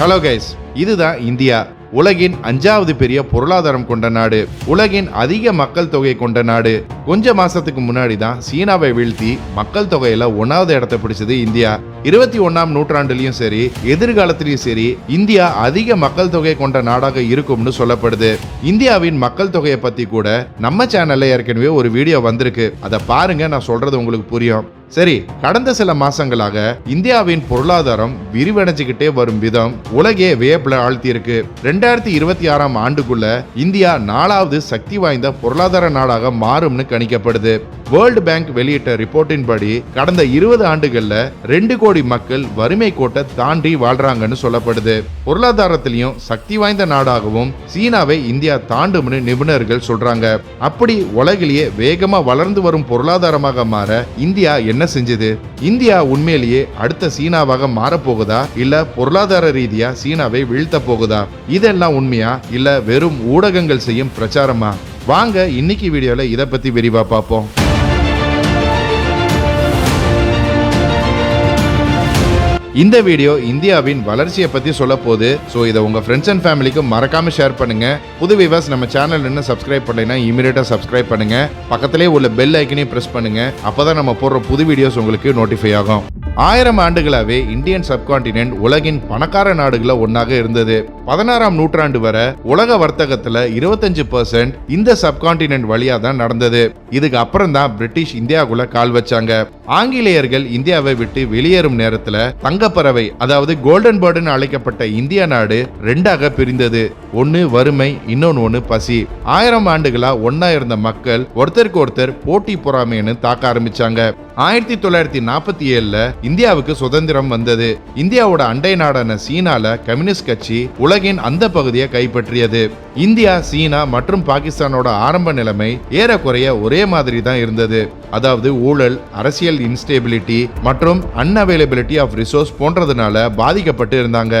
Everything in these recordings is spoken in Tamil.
ஹலோ கைஸ் இதுதான் இந்தியா. உலகின் அஞ்சாவது பெரிய பொருளாதாரம் கொண்ட நாடு. உலகின் அதிக மக்கள் தொகை கொண்ட நாடு. கொஞ்ச மாசத்துக்கு முன்னாடி தான் சீனாவை வீழ்த்தி மக்கள் தொகையில ஒன்னாவது இடத்தை பிடிச்சது இந்தியா. இருபத்தி ஒன்றாம் நூற்றாண்டுலையும் சரி எதிர்காலத்திலையும் சரி இந்தியா அதிக மக்கள் தொகை கொண்ட நாடாக இருக்கும்னு சொல்லப்படுது. இந்தியாவின் மக்கள் தொகையை பத்தி கூட நம்ம சேனல்ல ஏற்கனவே ஒரு வீடியோ வந்திருக்கு. அதை பாருங்க நான் சொல்றது உங்களுக்கு புரியும். சரி கடந்த சில மாசங்களாக இந்தியாவின் பொருளாதாரம் விரிவடைஞ்சுக்கிட்டே வரும் விதம் உலகே வியப்புல ஆழ்த்தியிருக்கு. ரெண்டாயிரத்தி இருபத்தி ஆறாம் ஆண்டுக்குள்ள இந்தியா நாலாவது சக்தி வாய்ந்த பொருளாதார நாடாக மாறும்னு கணிக்கப்படுது. வேர்ல்டு பேங்க் வெளியிட்ட ரிப்போர்ட்டின் படி கடந்த இருபது ஆண்டுகள்ல ரெண்டு கோடி மக்கள் வறுமை கோட்டை தாண்டி வாழ்றாங்கன்னு சொல்லப்படுது. பொருளாதாரத்திலையும் சக்தி வாய்ந்த நாடாகவும் சீனாவை இந்தியா தாண்டும்னு நிபுணர்கள் சொல்றாங்க. அப்படி உலகிலேயே வேகமா வளர்ந்து வரும் பொருளாதாரமாக மாற இந்தியா என்ன செஞ்சது? இந்தியா உண்மையிலேயே அடுத்த சீனாவாக மாறப்போகுதா? இல்ல பொருளாதார ரீதியா சீனாவை வீழ்த்த போகுதா? இதெல்லாம் உண்மையா? இல்ல வெறும் ஊடகங்கள் செய்யும் பிரச்சாரமா? வாங்க இன்னைக்கு வீடியோல இதை பத்தி விரிவா பார்ப்போம். இந்த வீடியோ இந்தியாவின் வளர்ச்சியை பற்றி சொல்ல போது ஸோ இதை உங்கள் ஃப்ரெண்ட்ஸ் அண்ட் ஃபேமிலிக்கு மறக்காம ஷேர் பண்ணுங்க. புது விவாஸ் நம்ம சேனல் இன்னும் சப்ஸ்கிரைப் பண்ணலைன்னா இமீடியட்டாக சப்ஸ்கிரைப் பண்ணுங்க. பக்கத்திலே உள்ள பெல் ஐக்கனையும் ப்ரெஸ் பண்ணுங்க. அப்போதான் நம்ம போடுற புது வீடியோஸ் உங்களுக்கு நோட்டிஃபை ஆகும். ஆயிரம் ஆண்டுகளாகவே இந்தியன் சப்கான்டினென்ட் உலகின் பணக்கார நாடுகளில் ஒன்றாக இருந்தது. பதினாறாம் நூற்றாண்டு வரை உலக வர்த்தகத்துல இருபத்தஞ்சு பர்சன்ட் இந்த சப்கான்டினென்ட் வழியா தான் நடந்தது. இதுக்கு அப்புறம் தான் பிரிட்டிஷ் இந்தியாவுக்குள்ள கால் வச்சாங்க. ஆங்கிலேயர்கள் இந்தியாவை விட்டு வெளியேறும் நேரத்துல தங்கப்பறவை அதாவது கோல்டன் பேர்டுன்னு அழைக்கப்பட்ட இந்திய நாடு ரெண்டாக பிரிந்தது. ஒன்னு வறுமை இன்னொன்னு ஒன்னு பசி. ஆயிரம் ஆண்டுகளா ஒன்னா இருந்த மக்கள் ஒருத்தருக்கு ஒருத்தர் போட்டி பொறாமைன்னு தாக்க ஆரம்பிச்சாங்க. ஆயிரத்தி தொள்ளாயிரத்தி நாற்பத்தி ஏழுல இந்தியாவுக்கு சுதந்திரம் வந்தது. இந்தியாவோட அண்டை நாடான சீனால கம்யூனிஸ்ட் கட்சி உலக உலகின் அந்த பகுதியை கைப்பற்றியது. இந்தியா சீனா மற்றும் பாகிஸ்தானோட ஆரம்ப நிலைமை ஏறக்குறைய ஒரே மாதிரி தான் இருந்தது. அதாவது ஊழல் அரசியல் இன்ஸ்டேபிலிட்டி மற்றும் அன்அவைலபிலிட்டி ஆஃப் ரிசோர்ஸ் போன்றதுனால பாதிக்கப்பட்டு இருந்தாங்க.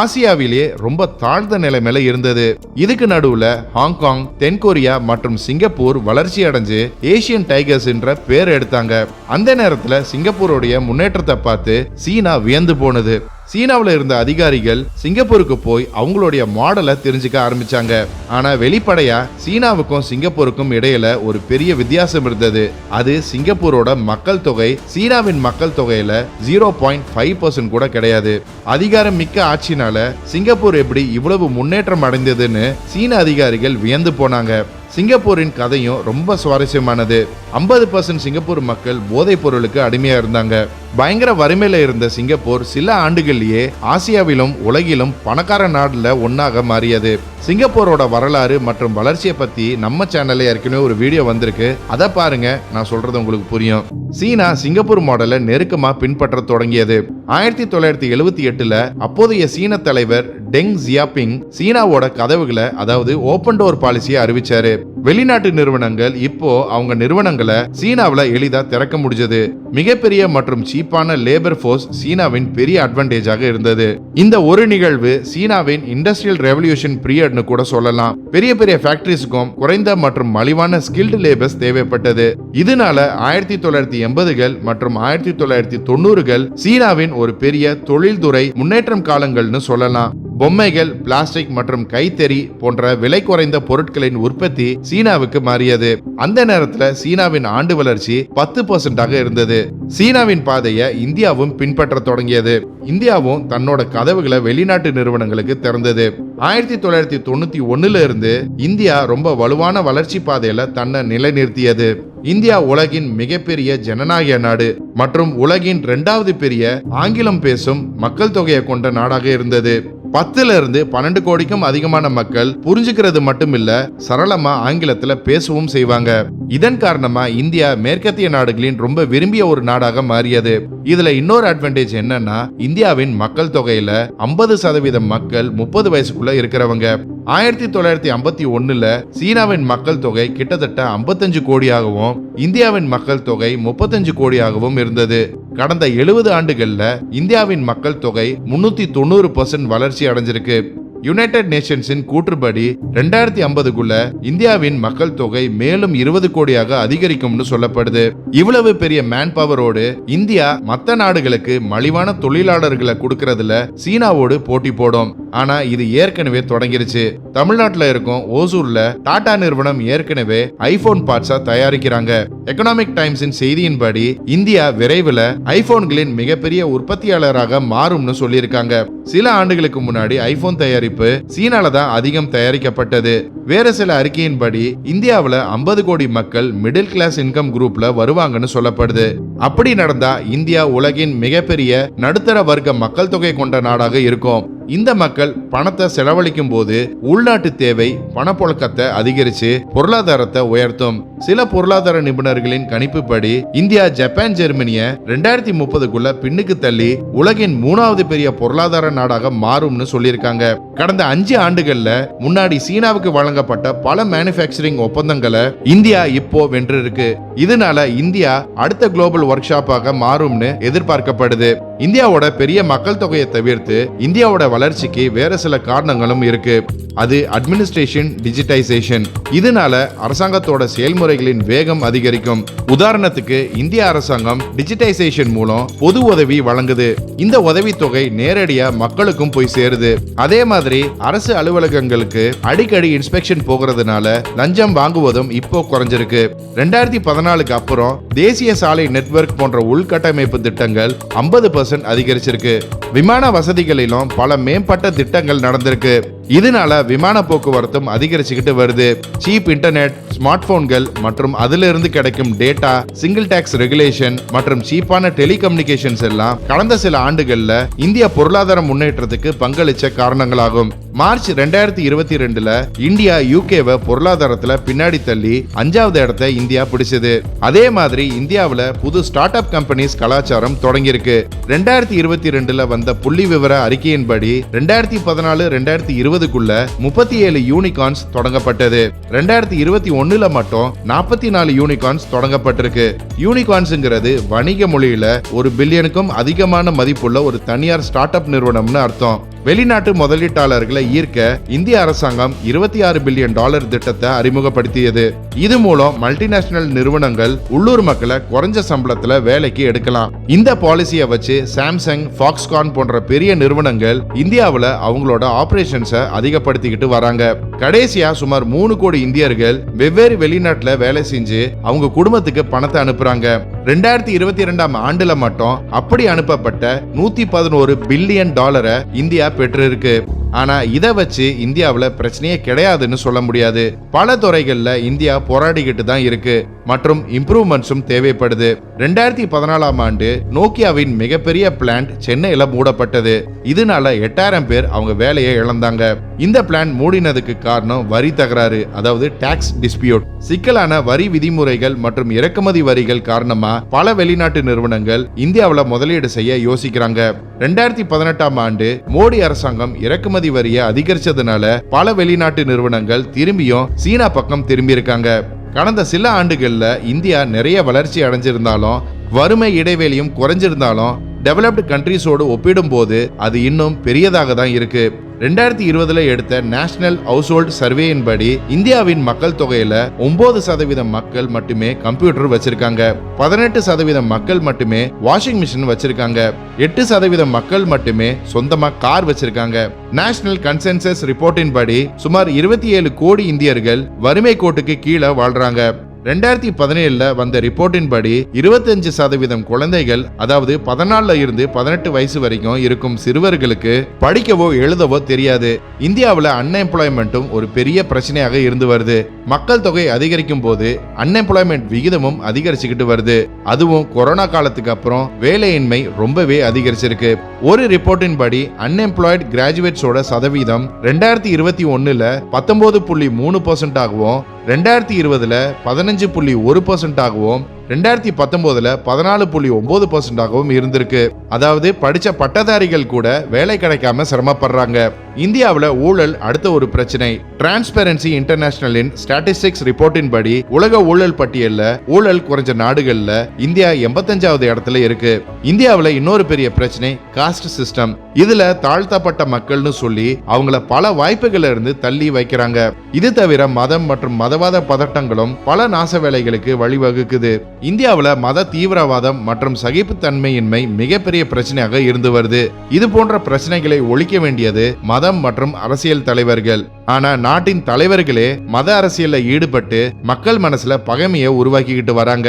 ஆசியாவிலேயே ரொம்ப தாழ்ந்த நிலைமையில இருந்தது. இதுக்கு நடுவுல ஹாங்காங் தென்கொரியா மற்றும் சிங்கப்பூர் வளர்ச்சி அடைஞ்சு ஏசியன் டைகர்ஸ் என்ற பேர் எடுத்தாங்க. அந்த நேரத்துல சிங்கப்பூருடைய முன்னேற்றத்தை பார்த்து சீனா வியந்து போனது. சீனாவில் இருந்த அதிகாரிகள் சிங்கப்பூருக்கு போய் அவங்களுடைய மாடலை தெரிஞ்சுக்க ஆரம்பிச்சாங்க. ஆனா வெளிப்படையா சீனாவுக்கும் சிங்கப்பூருக்கும் இடையில ஒரு பெரிய வித்தியாசம் இருந்தது. அது சிங்கப்பூரோட மக்கள் தொகை சீனாவின் மக்கள் தொகையில ஜீரோ பாயிண்ட் ஃபைவ் பர்சன்ட் கூட கிடையாது. அதிகாரம் மிக்க ஆட்சினால சிங்கப்பூர் எப்படி இவ்வளவு முன்னேற்றம் அடைந்ததுன்னு சீன அதிகாரிகள் வியந்து போனாங்க. சிங்கப்பூரின் கதையும் ரொம்ப சுவாரஸ்யமானது. ஐம்பது பர்சன்ட் சிங்கப்பூர் மக்கள் போதைப் பொருளுக்கு அடிமையா இருந்தாங்க. பயங்கர வறுமையில இருந்த சிங்கப்பூர் சில ஆண்டுகள்லயே ஆசியாவிலும் உலகிலும் பணக்கார நாடுல ஒன்னாக மாறியது. சிங்கப்பூரோட வரலாறு மற்றும் வளர்ச்சியை பத்தி நம்ம சேனல்ல ஏற்கனவே ஒரு வீடியோ வந்திருக்கு. அதை பாருங்க நான் சொல்றது உங்களுக்கு புரியும். சீனா சிங்கப்பூர் மாடலை நெருக்கமா பின்பற்ற தொடங்கியது. ஆயிரத்தி தொள்ளாயிரத்தி எழுபத்தி எட்டுல அப்போதைய சீன தலைவர் டெங் ஜியாபிங் சீனாவோட கதவுகளை அதாவது ஓப்பன் டோர் பாலிசியை அறிவிச்சாரு. வெளிநாட்டு நிறுவனங்கள் இப்போ அவங்க நிறுவனங்களை சீனாவுல எளிதா திறக்க முடிஞ்சது. மிகப்பெரிய மற்றும் சீப்பான லேபர் ஃபோர்ஸ் சீனாவின் பெரிய அட்வான்டேஜாக இருந்தது. இந்த ஒரு நிகழ்வு சீனாவின் இண்டஸ்ட்ரியல் ரெவல்யூஷன் பீரியட்னு கூட சொல்லலாம். பெரிய பெரிய ஃபேக்டரிஸ்க்கும் குறைந்த மற்றும் மலிவான ஸ்கில்டு லேபர்ஸ் தேவைப்பட்டது. இதனால ஆயிரத்தி தொள்ளாயிரத்தி எண்பதுகள் மற்றும் ஆயிரத்தி தொள்ளாயிரத்தி தொண்ணூறுகள் சீனாவின் ஒரு பெரிய தொழில்துறை முன்னேற்றம் காலங்கள்னு சொல்லலாம். பொம்மைகள் பிளாஸ்டிக் மற்றும் கைத்தறி போன்ற விலை குறைந்த பொருட்களின் உற்பத்தி சீனாவுக்கு மாறியது. அந்த நேரத்துல சீனாவின் ஆண்டு வளர்ச்சி பத்து பர்சன்டாக இருந்தது. சீனாவின் பாதையை இந்தியாவும் பின்பற்ற தொடங்கியது. இந்தியாவும் தன்னோட கதவுகளை வெளிநாட்டு நிறுவனங்களுக்கு திறந்தது. ஆயிரத்தி தொள்ளாயிரத்தி தொண்ணூத்தி ஒன்னுல இருந்து இந்தியா ரொம்ப வலுவான வளர்ச்சி பாதையில தன்னை நிலைநிறுத்தியது. இந்தியா உலகின் மிகப்பெரிய ஜனநாயக நாடு மற்றும் உலகின் இரண்டாவது பெரிய ஆங்கிலம் பேசும் மக்கள் தொகையை கொண்ட நாடாக இருந்தது. பத்துல இருந்து பன்னெண்டு கோடிக்கும் அதிகமான மக்கள் புரிஞ்சுக்கிறது மட்டும் இல்ல சரளமா ஆங்கிலத்துல பேசவும் செய்வாங்க. இதன் காரணமா இந்தியா மேற்கத்திய நாடுகளின் ரொம்ப விரும்பிய ஒரு நாடாக மாறியது. இதுல இன்னொரு அட்வான்டேஜ் என்னன்னா இந்தியாவின் மக்கள் தொகையில ஐம்பது சதவீதம் மக்கள் முப்பது வயசுக்குள்ள இருக்கிறவங்க. ஆயிரத்தி தொள்ளாயிரத்தி ஐம்பத்தி ஒன்னுல சீனாவின் மக்கள் தொகை கிட்டத்தட்ட ஐம்பத்தஞ்சு கோடியாகவும் இந்தியாவின் மக்கள் தொகை முப்பத்தஞ்சு கோடியாகவும் இருந்தது. கடந்த எழுபது ஆண்டுகளில் இந்தியாவின் மக்கள் தொகை முன்னூத்தி தொண்ணூறு பர்சன்ட் வளர்ச்சி அடைஞ்சிருக்கு. யுனைடெட் நேஷன்ஸின் கூற்றுப்படி ரெண்டாயிரத்தி ஐம்பதுக்குள்ள இந்தியாவின் மக்கள் தொகை மேலும் இருபது கோடியாக அதிகரிக்கும்னு சொல்லப்படுது. இவ்வளவு பெரிய மேன் பவரோடு இந்தியா மற்ற நாடுகளுக்கு மலிவான தொழிலாளர்களை கொடுக்கறதுல சீனாவோடு போட்டி போடும். ஆனா இது ஏற்கனவே தொடங்கிருச்சு. தமிழ்நாட்டில் இருக்கும் ஓசூர்ல டாடா நிறுவனம் ஏற்கனவே ஐபோன் பார்ட்ஸா தயாரிக்கிறாங்க. எக்கனாமிக் டைம்ஸின் செய்தியின்படி இந்தியா விரைவில் ஐபோன்களின் மிகப்பெரிய உற்பத்தியாளராக மாறும்னு சொல்லியிருக்காங்க. சில ஆண்டுகளுக்கு முன்னாடி ஐபோன் தயாரிப்பு சீனால தான் அதிகம் தயாரிக்கப்பட்டது. வேற சில அறிக்கையின்படி இந்தியாவில் ஐம்பது கோடி மக்கள் மிடில் கிளாஸ் இன்கம் குரூப்ல வருவாங்கன்னு சொல்லப்படுது. அப்படி நடந்தா இந்தியா உலகின் மிகப்பெரிய நடுத்தர வர்க்க மக்கள் தொகை கொண்ட நாடாக இருக்கும். இந்த மக்கள் பணத்தை செலவழிக்கும் போது உள்நாட்டு தேவை பணப்புழக்கத்தை அதிகரிச்சு பொருளாதாரத்தை உயர்த்தும். சில பொருளாதார நிபுணர்களின் கணிப்புப்படி இந்தியா ஜப்பான் ஜெர்மனிய ரெண்டாயிரத்தி முப்பதுக்குள்ள பின்னுக்கு தள்ளி உலகின் மூணாவது பெரிய பொருளாதார நாடாக மாறும்னு சொல்லியிருக்காங்க. கடந்த அஞ்சு ஆண்டுகள்ல முன்னாடி சீனாவுக்கு வழங்கப்பட்ட பல மேனுஃபேக்சரிங் ஒப்பந்தங்களை இந்தியா இப்போ வென்றிருக்கு. இதனால இந்தியா அடுத்த குளோபல் ஒர்க் ஷாப்பாக மாறும்னு எதிர்பார்க்கப்படுது. இந்தியாவோட பெரிய மக்கள் தொகையை தவிர்த்து இந்தியாவோட வளர்ச்சிக்கு வேற சில காரணங்களும் இருக்கு. அது அட்மினிஸ்ட்ரேஷன் டிஜிட்டைசேஷன் இதனால அரசாங்கத்தோட செயல்முறைகளின் வேகம் அதிகரிக்கும். உதாரணத்துக்கு இந்திய அரசாங்கம் டிஜிட்டைசேஷன் மூலம் பொது உதவி வழங்குது. இந்த உதவித்தொகை நேரடியா மக்களுக்கும் போய் சேருது. அதே மாதிரி அரசு அலுவலகங்களுக்கு அடிக்கடி இன்ஸ்பெக்ஷன் போகிறதுனால லஞ்சம் வாங்குவதும் இப்போ குறைஞ்சிருக்கு. ரெண்டாயிரத்தி பதினாலுக்கு அப்புறம் தேசிய சாலை நெட்வொர்க் போன்ற உள்கட்டமைப்பு திட்டங்கள் ஐம்பது பர்சன்ட் அதிகரிச்சிருக்கு. விமான வசதிகளிலும் பல மேம்பட்ட திட்டங்கள் நடந்திருக்கு. இதனால விமான போக்குவரத்தும் அதிகரிச்சுக்கிட்டு வருது. சீப் இன்டர்நெட் ஸ்மார்ட் போன்கள் மற்றும் அதிலிருந்து கிடைக்கும் டேட்டா சிங்கிள் டாக்ஸ் ரெகுலேஷன் மற்றும் சீப்பான டெலிகம்யூனிகேஷன்ஸ் எல்லாம் கடந்த சில ஆண்டுகள்ல இந்திய பொருளாதார முன்னேற்றத்துக்கு பங்களிச்ச காரணங்களாகும். மார்ச் ரெண்டாயிரத்தி இருபத்தி ரெண்டுல இந்தியா யூகேவை பொருளாதாரத்துல பின்னாடி தள்ளி அஞ்சாவது இடத்தை இந்தியா பிடிச்சது. அதே மாதிரி இந்தியாவில் புது ஸ்டார்ட் அப் கம்பெனிஸ் கலாச்சாரம் தொடங்கியிருக்கு. ரெண்டாயிரத்தி இருபத்தி ரெண்டுல வந்த புள்ளி விவர அறிக்கையின்படி ரெண்டாயிரத்தி பதினாலு ரெண்டாயிரத்தி இருபது இருபதுக்குள்ள முப்பத்தி ஏழு யூனிகார்ன்ஸ் தொடங்கப்பட்டது. ரெண்டாயிரத்தி இருபத்தி ஒண்ணுல மட்டும் நாற்பத்தி நாலு யூனிகார்ன்ஸ் தொடங்கப்பட்டிருக்கு. யூனிகார்ன்ஸ்ங்கிறது வணிக மொழியில ஒரு பில்லியனுக்கும் அதிகமான மதிப்புள்ள ஒரு தனியார் ஸ்டார்ட் அப் நிறுவனம்னு அர்த்தம். வெளிநாட்டு முதலீட்டாளர்களை ஈர்க்க இந்திய அரசாங்கம் இருபத்தி ஆறு பில்லியன் டாலர் திட்டத்தை அறிமுகப்படுத்தியது. இது மூலம் மல்டிநேஷனல் நிறுவனங்கள் உள்ளூர் மக்களை குறைஞ்ச சம்பளத்துல வேலைக்கு எடுக்கலாம். இந்த பாலிசியை வச்சு சாம்சங் ஃபாக்ஸ்கான் போன்ற பெரிய நிறுவனங்கள் இந்தியாவில் அவங்களோட ஆபரேஷன்ஸை அதிகப்படுத்திக்கிட்டு வராங்க. கடைசியா சுமார் மூணு கோடி இந்தியர்கள் வெவ்வேறு வெளிநாட்டுல வேலை செஞ்சு அவங்க குடும்பத்துக்கு பணத்தை அனுப்புறாங்க. ரெண்டாயிரத்தி இருபத்தி இரண்டாம் ஆண்டுல மட்டும் அப்படி அனுப்பப்பட்ட நூத்தி பதினோரு பில்லியன் டாலரை இந்தியா பெற்றிருக்கு. ஆனா இதை வச்சு இந்தியாவில் பிரச்சனையே கிடையாதுன்னு சொல்ல முடியாது. பல துறைகளில் இந்தியா போராடிக்கிட்டு தான் இருக்கு. மற்றும் இம்ப்ரூவ்மெண்ட்ஸும் தேவைப்படுது. ரெண்டாயிரத்தி பதினாலாம் ஆண்டு நோக்கியாவின் மிகப்பெரிய பிளான்ட் சென்னையில மூடப்பட்டது. இதனால எட்டாயிரம் பேர் அவங்க வேலையை இழந்தாங்க. இந்த பிளான் மூடினதுக்கு காரணம் வரி தகராறு அதாவது டாக்ஸ் டிஸ்பியூட் சிக்கலான வரி விதிமுறைகள் மற்றும் இறக்குமதி வரிகள் காரணமா பல வெளிநாட்டு நிறுவனங்கள் இந்தியாவில் முதலீடு செய்ய யோசிக்கிறாங்க. ரெண்டாயிரத்தி பதினெட்டாம் ஆண்டு மோடி அரசாங்கம் இறக்குமதி வரியை அதிகரிச்சதுனால பல வெளிநாட்டு நிறுவனங்கள் திரும்பியும் சீனா பக்கம் திரும்பி இருக்காங்க கடந்த சில ஆண்டுகளில் இந்தியா நிறைய வளர்ச்சி அடைஞ்சிருந்தாலும் வறுமை இடைவெளியும் குறைஞ்சிருந்தாலும் டெவலப்டு கண்ட்ரீஸோடு ஒப்பிடும்போது அது இன்னும் பெரியதாக தான் இருக்கு. ரெண்டாயிரத்தி இருபதுல எடுத்த நேஷனல் ஹவுஸ் ஹோல்ட் சர்வேயின் படி இந்தியாவின் மக்கள் தொகையில ஒன்பது சதவீதம் மக்கள் மட்டுமே கம்ப்யூட்டர் வச்சிருக்காங்க. பதினெட்டு சதவீதம் மக்கள் மட்டுமே வாஷிங் மிஷின் வச்சிருக்காங்க. எட்டு சதவீதம் மக்கள் மட்டுமே சொந்தமா கார் வச்சிருக்காங்க. நேஷனல் கன்சென்சஸ் ரிப்போர்ட்டின் படி சுமார் இருபத்தி ஏழு கோடி இந்தியர்கள் வறுமை கோட்டுக்கு கீழே வாழ்றாங்க. ரெண்டாயிரத்தி பதினேழுல வந்த ரிப்போர்ட்டின் படி இருபத்தஞ்சு சதவீதம் குழந்தைகள் அதாவது பதினாலுல இருந்து பதினெட்டு வயசு வரைக்கும் இருக்கும் சிறுவர்களுக்கு படிக்கவோ எழுதவோ தெரியாது. இந்தியாவில் அன்எம்ப்ளாய்மெண்ட்டும் ஒரு பெரிய பிரச்சனையாக இருந்து வருது. மக்கள் தொகை அதிகரிக்கும் போது அன்எம்ப்ளாய்மெண்ட் விகிதமும் அதிகரிச்சுக்கிட்டு வருது. அதுவும் கொரோனா காலத்துக்கு அப்புறம் வேலையின்மை ரொம்பவே அதிகரிச்சிருக்கு. ஒரு ரிப்போர்ட்டின் படி அன்எம்ப்ளாய்டு கிராஜுவேட்ஸோட சதவீதம் ரெண்டாயிரத்தி இருபத்தி ஒன்னுல பத்தொன்பது புள்ளி மூணு பர்சன்ட் ஆகவும் ரெண்டாயிரத்தி இருபதுல பதினஞ்சு புள்ளி ஒரு பர்சன்ட் ஆகவும். ரெண்டாயிரத்தி பத்தொன்பதுல பதினாலு புள்ளி ஒன்பது பர்சன்டாகவும் இருந்திருக்கு. அதாவது படிச்ச பட்டதாரிகள் கூட வேலை கிடைக்காம சிரமப்படுறாங்க. இந்தியாவில் ஊழல் அடுத்த ஒரு பிரச்சனை. டிரான்ஸ்பெரன்சி இன்டர்நேஷனலின் ஸ்டாட்டிஸ்டிக்ஸ் ரிப்போர்ட்டின் படி உலக ஊழல் பட்டியலில் ஊழல் குறைஞ்ச நாடுகளில் இந்தியா எண்பத்தஞ்சாவது இடத்துல இருக்கு. இந்தியாவில் இன்னொரு பெரிய பிரச்சனை காஸ்ட் சிஸ்டம் இதுல தாழ்த்தப்பட்ட மக்கள்னு சொல்லி அவங்கள பல வாய்ப்புகள்ல இருந்து தள்ளி வைக்கிறாங்க. இது தவிர மதம் மற்றும் மதவாத பதட்டங்களும் பல நாச வேலைகளுக்கு வழிவகுக்குது. இந்தியாவில் மத தீவிரவாதம் மற்றும் சகிப்புத்தன்மையின்மை மிகப்பெரிய பிரச்சனையாக இருந்து வருது. இது போன்ற பிரச்சனைகளை ஒழிக்க வேண்டியது மதம் மற்றும் அரசியல் தலைவர்கள். ஆனா நாட்டின் தலைவர்களே மத அரசியல்ல ஈடுபட்டு மக்கள் மனசுல பகைமையை உருவாக்கிக்கிட்டு வராங்க.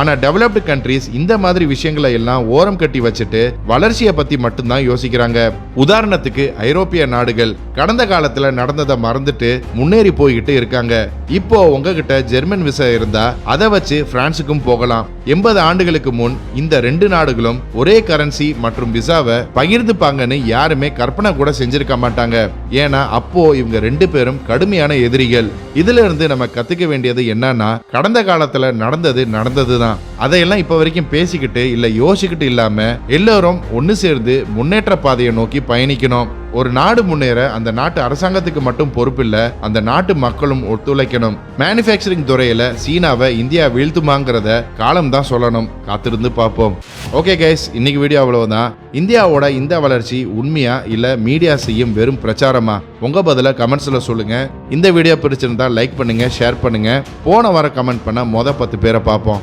ஆனா டெவலப்டு கண்ட்ரீஸ் இந்த மாதிரி விஷயங்களை எல்லாம் ஓரம் கட்டி வச்சுட்டு வளர்ச்சியை பத்தி மட்டும்தான் யோசிக்கிறாங்க. உதாரணத்துக்கு ஐரோப்பிய நாடுகள் கடந்த காலத்துல நடந்ததை மறந்துட்டு முன்னேறி போய்கிட்டு இருக்காங்க. இப்போ உங்ககிட்ட ஜெர்மன் விசா இருந்தா அதை வச்சு பிரான்சுக்கும் போகலாம். எண்பது ஆண்டுகளுக்கு முன் இந்த ரெண்டு நாடுகளும் ஒரே கரன்சி மற்றும் விசாவை பகிர்ந்துப்பாங்கன்னு யாருமே கற்பனை கூட செஞ்சிருக்க மாட்டாங்க. ஏன்னா அப்போ இவங்க ரெண்டு ரெண்டு பேரும் கடுமையான எதிரிகள். இதுல இருந்து நம்ம கத்துக்க வேண்டியது என்னன்னா கடந்த காலத்துல நடந்தது நடந்ததுதான். அதையெல்லாம் இப்ப வரைக்கும் பேசிக்கிட்டு இல்ல யோசிக்கிட்டு இல்லாம எல்லாரும் ஒன்னு சேர்ந்து முன்னேற்ற பாதையை நோக்கி பயணிக்கணும். ஒரு நாடு முன்னேற அந்த நாட்டு அரசாங்கத்துக்கு மட்டும் பொறுப்பில்லை அந்த நாட்டு மக்களும் ஒத்துழைக்கணும். மேனுஃபேக்சரிங் துறையில சீனாவை இந்தியா வீழ்த்துமாங்கிறத காலம் தான் சொல்லணும். காத்திருந்து பார்ப்போம். ஓகே கைஸ் இன்னைக்கு வீடியோ அவ்வளவுதான். இந்தியாவோட இந்த வளர்ச்சி உண்மையா இல்ல மீடியா செய்யும் வெறும் பிரச்சாரமா? உங்க பதில கமெண்ட்ஸ்ல சொல்லுங்க. இந்த வீடியோ பிடிச்சிருந்தா லைக் பண்ணுங்க ஷேர் பண்ணுங்க. போன வாரம் கமெண்ட் பண்ண மொத பத்து பேரை பார்ப்போம்.